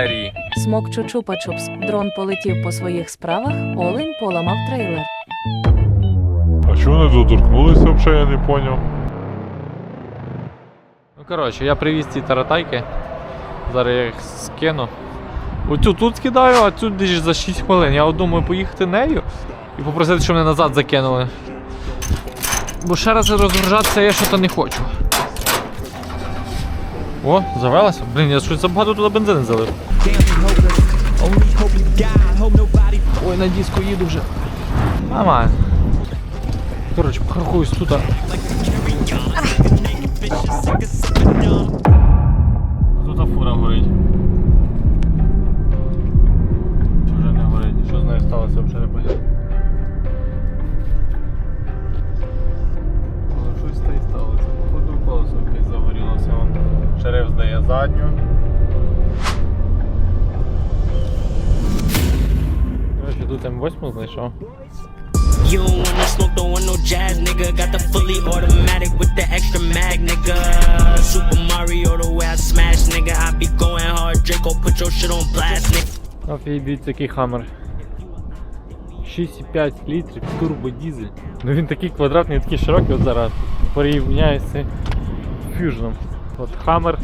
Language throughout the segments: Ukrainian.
В цій серії Смок чупа-чупс. Дрон полетів по своїх справах, олень поламав трейлер. А чого вони доторкнулися взагалі, я не поняв. Ну коротше, я привіз ці таратайки. Зараз я їх скину. Оцю тут скидаю, а цю десь за 6 хвилин. Я думаю поїхати нею і попросити, щоб мене назад закинули. Бо ще раз розгружатися я щось не хочу. О, завелася. Блін, я щось забагато туди бензину залив. Ой, на диску їду вже. Нормально. Коротше, паркуюсь тут. Тут фура горить. Чи вже не горить? Що з нею сталося взагалі не понятно. Щось та й сталося. Походу колесо якесь загорілося. Вон. Шериф здає задню. Тут М8 знайшов. You don't wanna smoke, don't want no jazz, nigga. Got the fully automatic with the extra mag, nigga. Super Mario, the way I smash, nigga. I be going hard, Draco, put your shit on blast, nigga. Офігеть, який хаммер. 6,5 літрів, турбодізель. Ну він такий квадратний, такий широкий от зараз порівняється з фюжном. От хаммер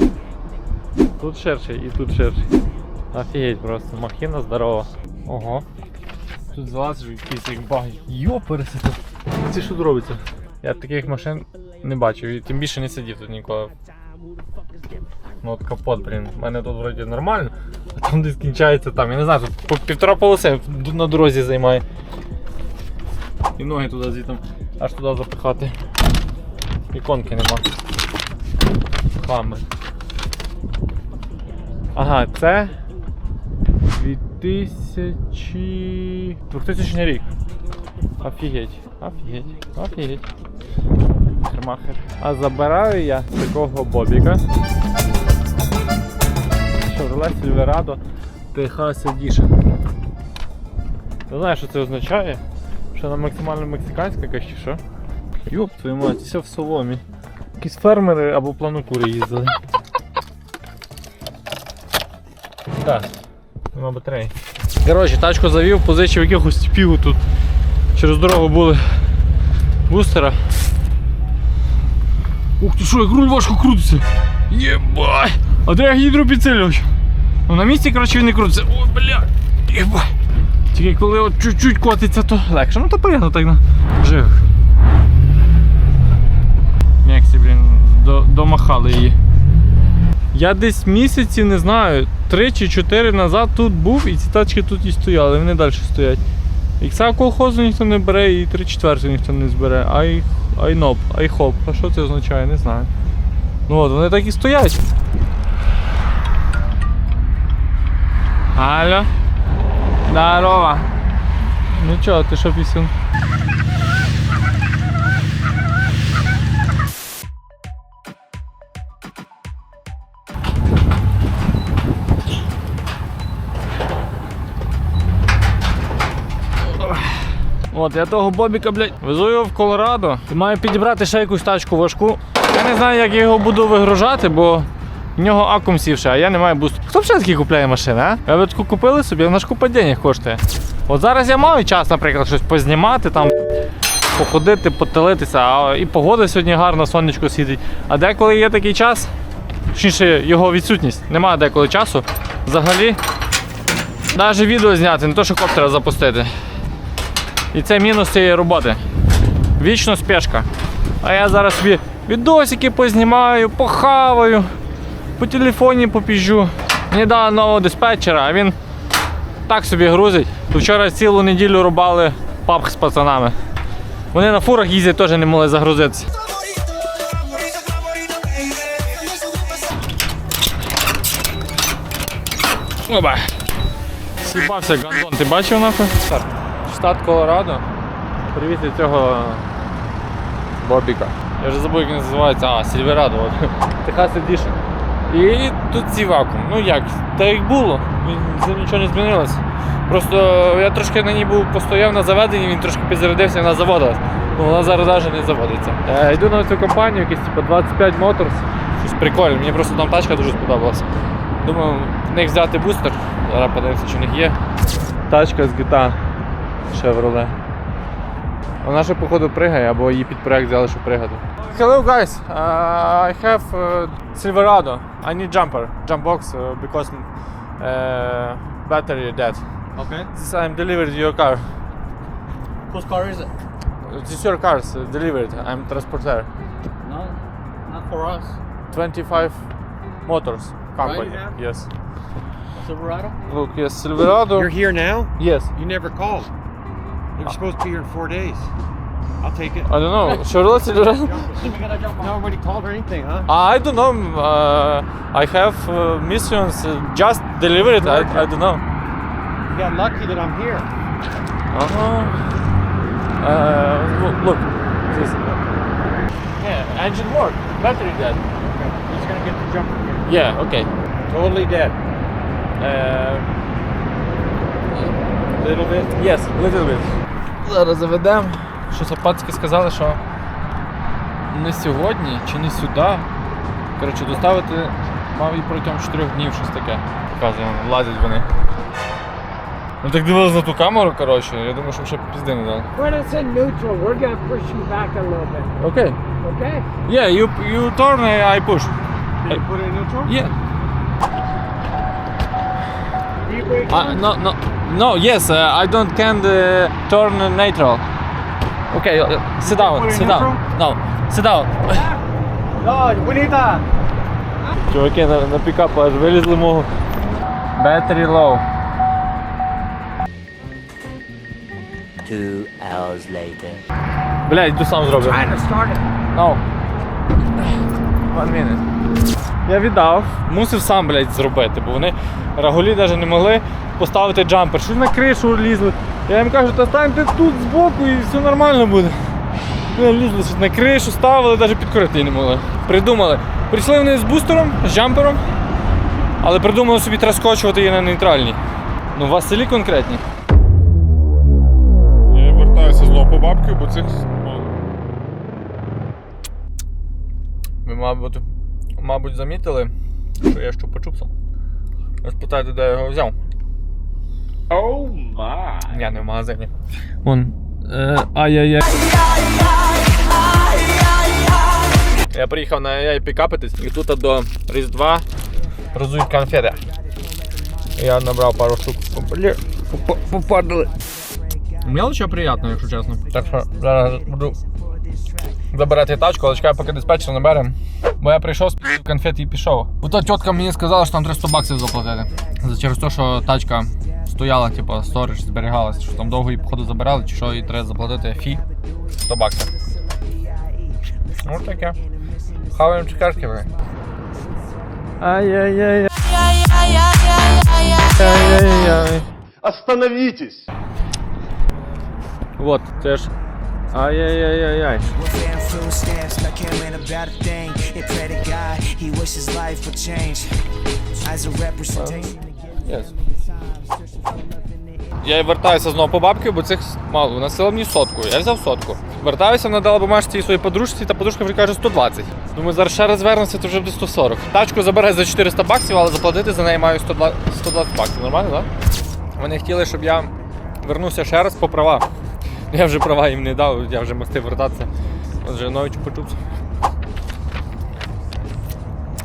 тут ширший і тут ширший. Офігеть просто, махіна здорова. Ого. Тут залазиш якийсь як баг. Йопереся. Це що робиться? Я таких машин не бачив і тим більше не сидів тут ніколи. Ну от капот, блін. У мене тут вроді нормально, а там десь кінчається там. Я не знаю, тут по півтора полоси на дорозі займає. І ноги туди звітом аж туди запихати. Іконки нема. Хамер. Ага, це 2000... 2000 рік. Офігеть, офігеть, офігеть. Кермахер. А забираю я такого бобіка. Chevrolet Silverado Texas Edition. Не знаю, що це означає. Що вона максимально мексиканська якась чи що? Йоп, твою мать, все в соломі. Якісь фермери або планокури їздили. Так, нема батареї. Коротше, тачку завів, позичив якихось типів тут. Через дорогу були бустера. Ух ти що, як руль важко крутиться. Єбай! А де я гідропідсилювач? Ну на місці, коротше, він не крутиться. О, бля! Єбай! Тільки коли от чуть-чуть котиться, то легше. Ну то приємно так на живих. Мексі, блін, домахали її. Я десь місяці, не знаю, 3 чи 4 назад тут був і ці тачки тут і стояли, вони далі стоять. Ікса колхозу ніхто не бере і 3 четверти ніхто не збере. Ай, айноп, айхоп. А що це означає? Не знаю. Ну от, вони так і стоять. Алло. Здорово. Ну чо, ти що пісюн? От, я того Бобіка, блядь, везу його в Колорадо і маю підібрати ще якусь тачку важку. Я не знаю, як я його буду вигружати, бо в нього акум сівши, а я не маю бусту. Хто взагалі такі купляє машини, а? Ви б таку купили собі, вона ж купа денег коштує. От зараз я маю час, наприклад, щось познімати, там, походити, потелитися, а і погода сьогодні гарна, сонечко світить. А деколи є такий час, точніше його відсутність, немає деколи часу. Взагалі, навіть відео зняти, не то, що коптера запустити. І це мінус цієї роботи. Вічно спешка. А я зараз собі відосики познімаю, похаваю, по телефоні попіжу. Мені дали нового диспетчера, а він так собі грузить. Вчора цілу неділю рубали папх з пацанами. Вони на фурах їздять, теж не могли загрузитися. Оба. Сібався гандон, ти бачив нахуй? Штат Колорадо. Привіз я цього Бобіка. Я вже забув, як він називається. А, Сільверадо. Техас Edition. І тут ці вакуум. Ну як, так як було, ним нічого не змінилося. Просто я трошки на ній був постояв на заведенні, він трошки підзарядився і вона заводилась. Ну вона зараз навіть не заводиться. Е, йду на цю компанію, якийсь типу 25 Motors. Щось прикольне, мені просто там тачка дуже сподобалася. Думаю, в них взяти бустер. Зараз подивимося, чи в них є. Тачка з GTA Chevrolet. Вона ще походу пригає, або її під проект взяли, щоб пригати. Hello guys, uh, I have uh, Silverado. I need jumper, jump box uh, because uh, battery dead. Okay. This I'm delivered your car. Whose car is it? This your cars uh, delivered. I'm transporter. No, not for us. 25 Motors company. Right, yeah. Yes. Silverado? Look, yes, Silverado. You're here now? Yes. You never called. You were supposed to be here in four days. I'll take it. I don't know. Chevrolet Silverado. Nobody called or anything, huh? I don't know. Uh, I have uh, missions uh, just delivered. I, I don't know. You got lucky that I'm here. Uh-huh. Uh, look, look. This. Yeah, engine work. Battery dead. Okay. He's gonna get the jumper here. Yeah, okay. Totally dead. Uh, Little bit. yes, little bit. Зараз заведемо. Що Сапацьки сказали, що не сьогодні чи не сюди. Коротше, доставити мав і протягом 4 днів щось таке. Показуємо, лазять вони. Ну так дивились на ту камеру, коротше, я думаю, що ще пізди не дали. When it's in neutral, we're gonna push you back a little bit. Окей. Okay? Yeah, you, you turn, I push. Did you put it in neutral? Yeah. You brake Uh, no, no, no. Yes, uh, I don't can uh, turn neutral. Okay, uh, sit down, sit down. No, sit down. No, we. Чуваки на, на пікапу аж вилізли мого. Battery low. Two hours later. Блядь, йду сам зроблю. trying to start it. No. One minute. Я віддав, мусив сам, блядь, зробити, бо вони рагулі навіть не могли поставити джампер. Що на кришу лізли. Я їм кажу, та станьте тут збоку і все нормально буде. Вони лізли щось на кришу, ставили, навіть підкорити не могли. Придумали. Прийшли вони з бустером, з джампером, але придумали собі треба скочувати її на нейтральній. Ну, у вас селі конкретні. Я вертаюся знову по бабки, бо цих. Ви, мабуть, мабуть, замітили, що я що почупсом. Ви спитаєте, де я його взяв. Оу май! Я не в магазині. Вон. Е, ай-яй-яй. Я приїхав на AI пікапитись і тут до Різдва розують конфети. Я набрав пару штук. Попадали. Мелочі приємно, якщо чесно. Так що зараз буду забирати тачку, але чекаю, поки диспетчер набере. Бо я прийшов з конфет і пішов. Ото тітка мені сказала, що там 300 баксів заплатити. За через те, що тачка стояла, типу, сторож, зберігалася, що там довго її походу забирали, чи що, і треба заплатити фі 100 баксів. Ну таке. Хаваємо чекашки ви. Ай-яй-яй. Ай-яй-яй. Остановитесь! Вот, це ж. Ай-яй-яй-яй-яй. Yes. Я вертаюся знову по бабки, бо цих мало. Вона сила мені сотку. Я взяв сотку. Вертаюся, надала бумажці своїй подружці, та подружка вже каже 120. Думаю, зараз ще раз вернуся, то вже буде 140. Тачку забере за 400 баксів, але заплатити за неї маю 120, 120 баксів. Нормально, так? Вони хотіли, щоб я вернувся ще раз по права. Я вже права їм не дав, я вже мастив вертатися. Отже, нович почувся.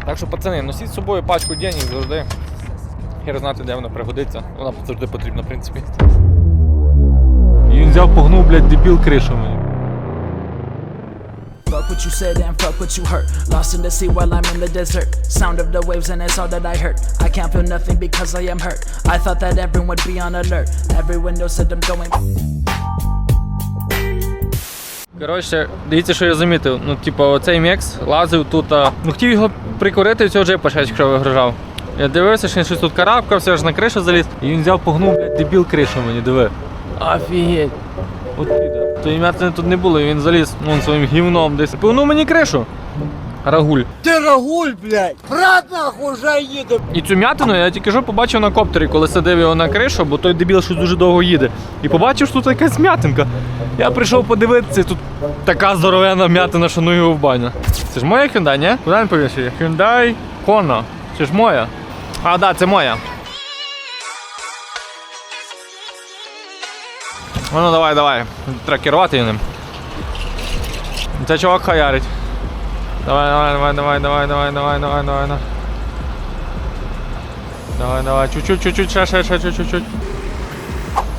Так що, пацани, носіть з собою пачку денег завжди. Хер знати, де вона пригодиться. Вона завжди потрібна, в принципі. І він взяв, погнув, блядь, дебіл кришу мені. Fuck what you said and fuck what you heard. Lost in the sea while I'm in the desert. Sound of the waves and it's all that I heard. I can't feel nothing because I am hurt. I thought that everyone would be on alert. Everyone knows that I'm going. Коротше, дивіться, що я замітив. Ну, типу, оцей мекс лазив тут. А... Ну, хотів його прикурити, і цього джипа ще якщо вигружав. Я дивився, що він щось тут карабкався, аж на кришу заліз. І він взяв, погнув, блядь, дебіл кришу мені, диви. Офігеть. От піде. То м'ятини тут не було, і він заліз вон своїм гівном десь. Погнув мені кришу. Рагуль. Ти рагуль, блядь! Брат нахуй вже їде! І цю м'ятину я тільки що побачив на коптері, коли садив його на кришу, бо той дебіл щось дуже довго їде. І побачив, що тут якась м'ятинка. Я прийшов подивитися, і тут така здоровенна м'ятина, що ну його в баню. Це ж моя Hyundai, ні? Куди він повішує? Hyundai Kona. Це ж моя. А, да, це моя. Ну, ну давай, давай. Треба керувати ним. Це чувак хаярить. Давай, давай, давай, давай, давай, давай, давай, давай, давай, давай. Давай, чуть-чуть, чуть-чуть, ще, ще, ще, чуть, чуть-чуть.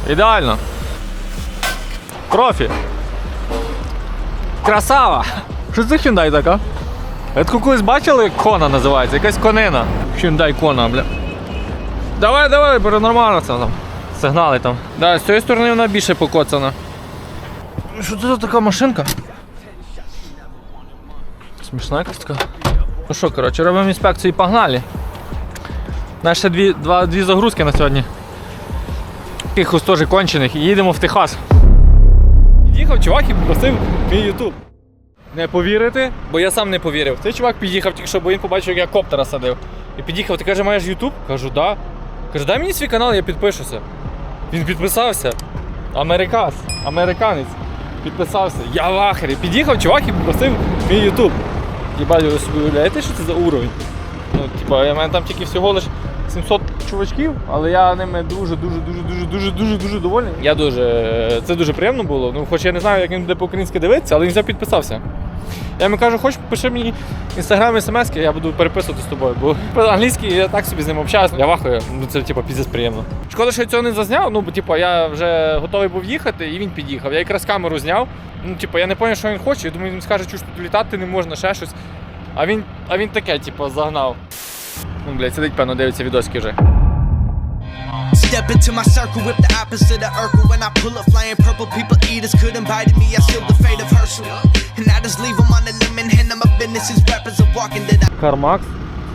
Ідеально. Профі. Красава! Що це Hyundai така? Я колись бачили, як кона називається, якась конина. Hyundai кона, бля. Давай, давай, бо нормально це там. Сигнали там. Да, з цієї сторони вона більше покоцана. Що це за така машинка? Смішна якась така. Ну що, коротше, робимо інспекцію і погнали. У нас ще дві, два, дві загрузки на сьогодні. Тихус теж кончених і їдемо в Техас. Під'їхав чувак і попросив мій ютуб. Не повірите, бо я сам не повірив. Цей чувак під'їхав тільки що, бо він побачив, як я коптера садив. І під'їхав, ти каже, маєш ютуб? Кажу, да. Каже, дай мені свій канал, я підпишуся. Він підписався. Америкас, американець. Підписався. Я в ахері. Під'їхав чувак і попросив мій ютуб. Їбать, ви собі уявляєте, що це за уровень? Ну, типа, я мене там тільки всього лиш 700 чувачків, але я ними дуже, дуже, дуже, дуже, дуже, дуже, дуже довольний. Я дуже. Це дуже приємно було. Ну, хоч я не знаю, як він буде по-українськи дивитися, але він взяв підписався. Я йому кажу, хоч пиши мені інстаграм смс, я буду переписувати з тобою, бо по-англійськи я так собі з ним общаюся. Я вахую, ну це типу піздець приємно. Шкода, що я цього не зазняв, ну бо типу, я вже готовий був їхати, і він під'їхав. Я якраз камеру зняв. Ну, типу, я не зрозумів, що він хоче. Я думаю, він скаже, що тут літати не можна, ще щось. А він, а він таке, типу, загнав. Ну, блядь, сидить, певно, дивиться відоски вже. Step into my circle, whip the opposite of Urkel. When I pull up flying purple, people eaters could invite me. I sealed the fate of Herschel. And I just leave them on the limb and hand them my business. These rappers are walking that I CarMax,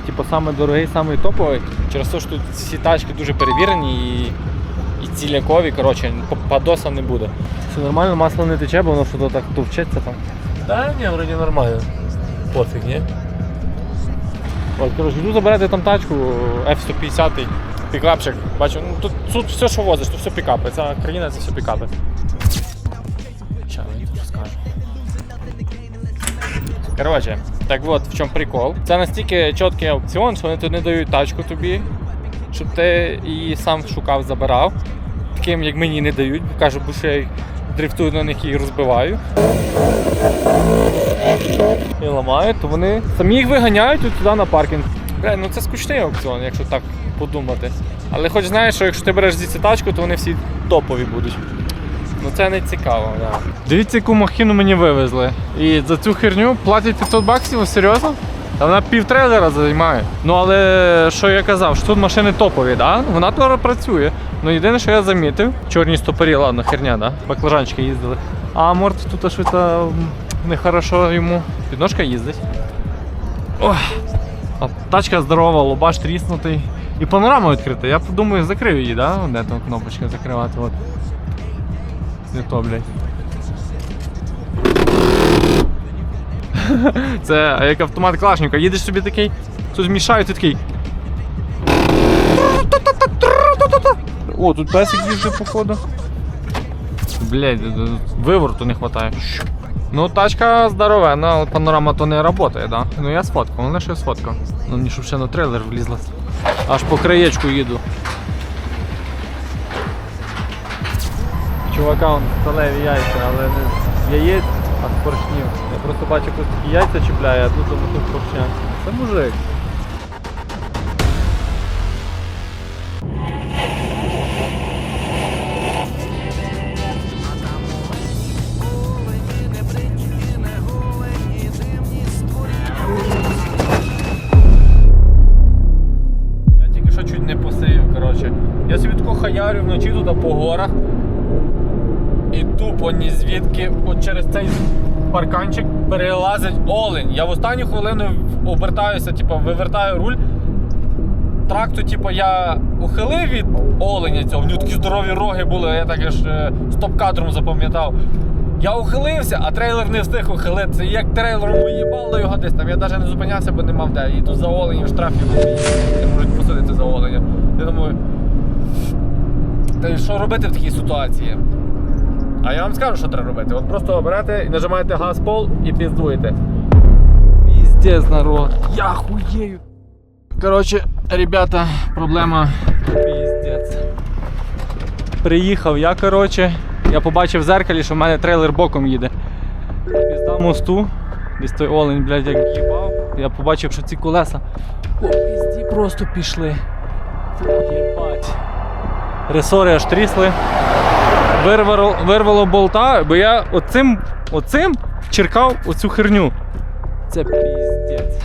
типу, самий дорогий, самий топовий. Через те, що тут всі тачки дуже перевірені і, і цілякові, коротше, подоса не буде. Все нормально, масло не тече, бо воно що так товчеться там. Да, ні, вроді нормально. Пофіг, ні? От, коротше, йду забирати там тачку F-150, пікапчик. Бачу, ну тут, тут все, що возиш, тут все пікапи. Ця країна це все пікапи. Коротше, так от в чому прикол. Це настільки чіткий аукціон, що вони не дають тачку тобі, щоб ти її сам шукав, забирав. Таким, як мені не дають, кажуть, бо що я дрифтую на них і розбиваю. І ламають, то вони самі їх виганяють туди на паркінг. Бля, ну це скучний аукціон, якщо так подумати. Але хоч знаєш, що якщо ти береш звідси тачку, то вони всі топові будуть. Ну це не цікаво, да. Дивіться, яку махіну мені вивезли. І за цю херню платять 500 баксів, серйозно? Та вона пів трейлера займає. Ну але що я казав, що тут машини топові, да? Вона теж працює. Ну єдине, що я замітив, чорні стопорі, ладно, херня, да? Баклажанчики їздили. А морт тут та, нехорошо йому. Підножка їздить. Ох. Тачка здорова, лобаш тріснутий. І панорама відкрита. Я подумаю, закрив її, да? Де там кнопочка закривати. От. Не то, блядь. Це як автомат Калашника. Їдеш собі такий, хтось мішає, ти такий. О, тут песик їздить, походу. Блять, виворту не вистачає. Ну, тачка здоровенна, але панорама то не працює, да? Ну я сфоткав, але що я сфоткав. Ну ні, щоб ще на трейлер влізла. Аж по краєчку їду. Чувака, он сталеві яйця, але не яєць, а з поршнів. Я просто бачу, хтось такі яйця чіпляє, а тут тут поршня. Це мужик. Парканчик перелазить олень. Я в останню хвилину обертаюся, типу, вивертаю руль. Тракту, типу, я ухилив від оленя цього, в нього такі здорові роги були, я так аж е, стоп-кадром запам'ятав. Я ухилився, а трейлер не встиг ухилитися. І як трейлером уїбало його десь там. Я навіть не зупинявся, бо не мав де. І тут за оленів штрафів не можуть посадити за оленя. Я думаю. Та що робити в такій ситуації? А я вам скажу, що треба робити. От просто берете і нажимаєте газ пол і піздуєте. Піздець, народ. Я хуєю. Коротше, ребята, проблема піздець. Приїхав я, коротше. Я побачив в зеркалі, що в мене трейлер боком їде. Пізда мосту. Десь той олень, блядь, як їбав. Я побачив, що ці колеса по пізді просто пішли. Єбать. Ресори аж трісли. Вирвало, вирвало болта, бо я оцим, оцим черкав оцю херню. Це піздець.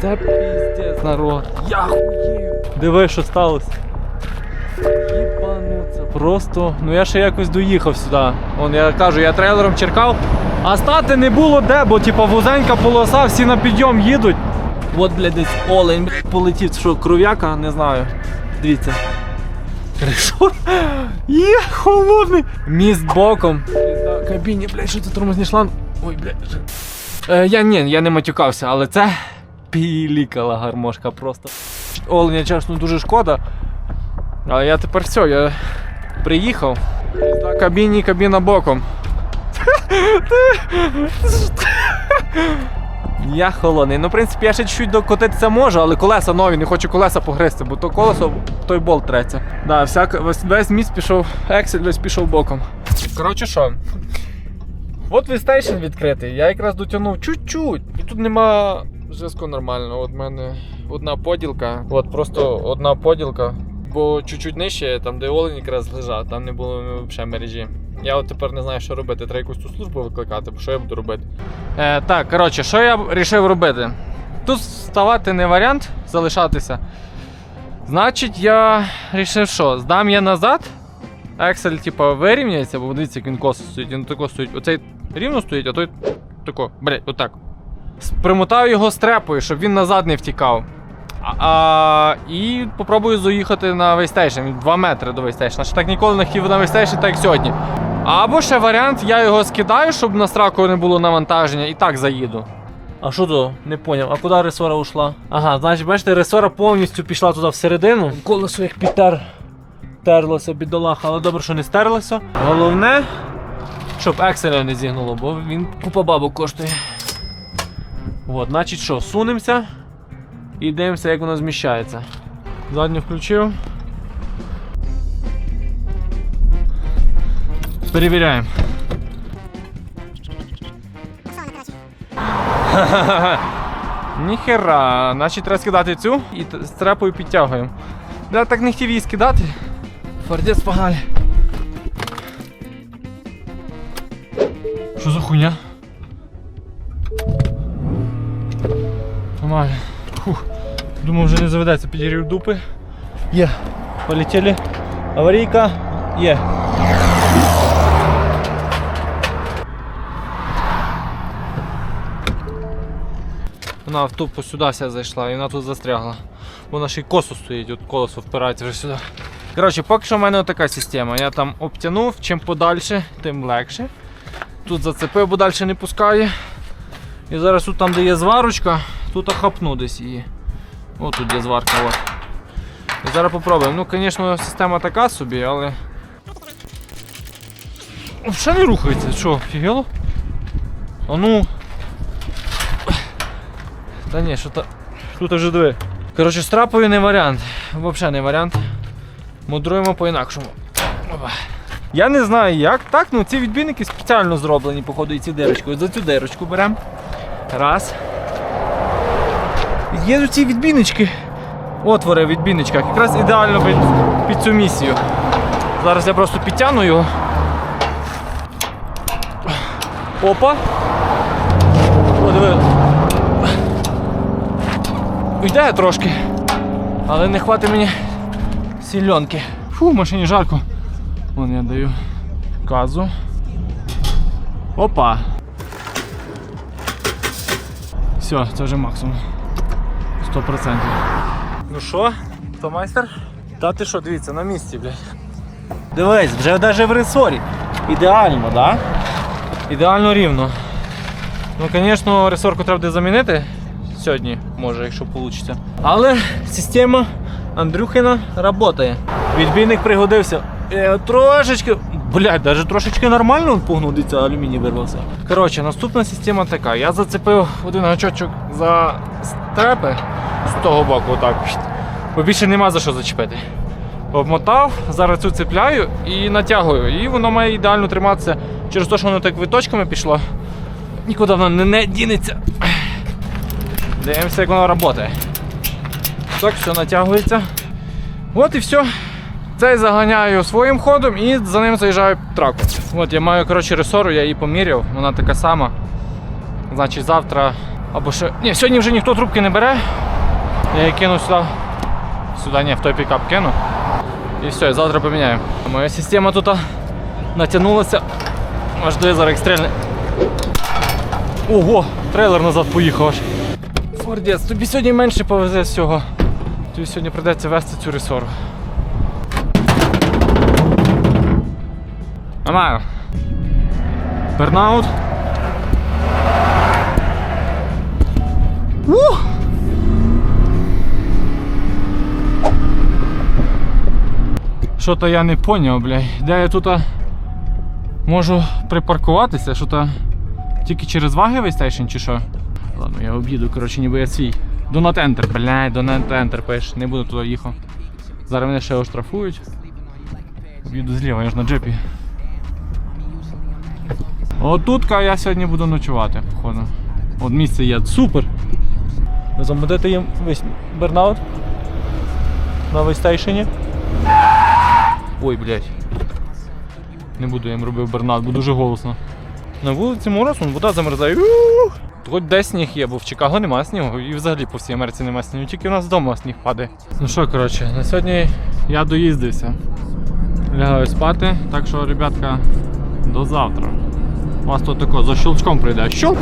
Це піздець, народ. Я хуєю. Диви, що сталося. Це просто. Ну я ще якось доїхав сюди. Вон я кажу, я трейлером черкав, а стати не було де, бо типа вузенька полоса, всі на підйом їдуть. От, блядь, десь олень полетів, що кров'яка, не знаю. Дивіться. Решор. Є, холодний. Міст боком. Кабіні, блядь, що це тормозний шланг. Ой, блядь. Е, я ні, я не матюкався, але це пілікала гармошка просто. Оленя, чесно, дуже шкода. Але я тепер все, я приїхав. Кабіні, кабіна боком. Я холодний. Ну, в принципі, я ще чуть докотитися можу, але колеса нові, не хочу колеса погризти, бо то колесо, той болт треться. Да, всяк, весь, міст пішов, ексель весь пішов боком. Коротше що? От вестейшн відкритий. Я якраз дотягнув чуть-чуть. І тут нема зв'язку нормально. От в мене одна поділка. От просто одна поділка. Бо чуть-чуть нижче, там де олень якраз лежав, там не було взагалі мережі. Я от тепер не знаю, що робити. Треба якусь ту службу викликати, бо що я буду робити. Е, так, коротше, що я вирішив робити? Тут вставати не варіант залишатися. Значить, я вирішив, що здам я назад. Ексель, типа, вирівняється, бо дивіться, як він косо стоїть. Він тако стоїть. Оцей рівно стоїть, а той тако, блять, отак. Примотаю його стрепою, щоб він назад не втікав. А, і попробую заїхати на вейстейшн. 2 метри до вейстейшна. Ще так ніколи не хотів на вейстейшн, так як сьогодні. Або ще варіант, я його скидаю, щоб на страку не було навантаження, і так заїду. А що то? Не поняв. А куди ресора ушла? Ага, значить, бачите, ресора повністю пішла туди всередину. Колесо як підтер. Терлося бідолаха, але добре, що не стерлося. Головне, щоб екселя не зігнуло, бо він купа бабок коштує. От, значить що, сунемося і дивимося, як воно зміщається. Задню включив. Перевіряємо. Ніхера, значить треба скидати цю і з трепою підтягуємо. Я так не хотів її скидати. Фордець погнали. Що за хуйня? Нормально. Фух. Думав, вже не заведеться, підірів дупи. Є. Полетіли. Аварійка. Є. Вона в тупо сюди вся зайшла і вона тут застрягла. Вона ще й косо стоїть, от колесо впирається вже сюди. Коротше, поки що в мене така система. Я там обтягнув, чим подальше, тим легше. Тут зацепив, бо далі не пускає. І зараз тут там, де є зварочка, тут хапну десь її. От тут є зварка. От. Зараз попробуємо. Ну, звісно, система така собі, але. Ще не рухається, що, фігело? А ну. Та ні, що то. Тут вже диви. Коротше, з трапою не варіант. Взагалі не варіант. Мудруємо по-інакшому. Я не знаю як так, ну ці відбійники спеціально зроблені, походу, і ці дирочкою. За цю дирочку беремо. Раз. Є ці відбійнички. Отвори в відбійничках. Якраз ідеально під, під цю місію. Зараз я просто підтягну його. Опа. О, диви. Йде трошки. Але не хватить мені сільонки. Фу, машині жарко. Вон я даю газу. Опа. Все, це вже максимум. 100%. Ну що, хто майстер? Та ти що, дивіться, на місці, блядь. Дивись, вже навіть в ресорі. Ідеально, так? Да? Ідеально рівно. Ну, звісно, ресорку треба буде замінити сьогодні, може, якщо вийде. Але система Андрюхина працює. Відбійник пригодився. Е, трошечки. Блять, навіть трошечки нормально погнув, дивіться, алюміній вирвався. Коротше, наступна система така. Я зацепив один гачочок за стрепи з того боку, отак. Бо більше нема за що зачепити. Обмотав, зараз цю цепляю і натягую. І воно має ідеально триматися через те, що воно так виточками пішло. Нікуди воно не, не дінеться. Дивимося, як воно працює. Так, все натягується. От і все. Цей заганяю своїм ходом і за ним заїжджаю траком. От я маю коротше ресору, я її поміряв, вона така сама. Значить, завтра або ще. Ні, сьогодні вже ніхто трубки не бере. Я її кину сюди. Сюди ні, в той пікап кину. І все, і завтра поміняю. Моя система тут натягнулася. Аж як стрельне. Ого, трейлер назад поїхав аж. Фордець, тобі сьогодні менше повезе всього. Тобі сьогодні прийдеться вести цю ресору. Нормально. Бернаут. Ух! Що-то я не поняв, блядь. Де я тут можу припаркуватися? Що-то тільки через ваговий стейшн чи що? Ладно, я об'їду, коротше, ніби я свій. Enter, блядь, not пиш. Не буду туди їхав. Зараз мене ще оштрафують. Об'їду зліва, я ж на джепі. Отут я сьогодні буду ночувати, походу. От місце є супер. Ви їм весь бернаут на вейстейшені. Ой, блядь. Не буду я їм робив бернаут, бо дуже голосно. На вулиці мороз, вода замерзає. Хоч де сніг є, бо в Чикаго нема снігу, і взагалі по всій Америці нема снігу, тільки у нас вдома сніг падає. Ну що, коротше, на сьогодні я доїздився. Лягаю спати, так що, ребятка, до завтра. У вас тут тако за щелчком прийде. Щелк!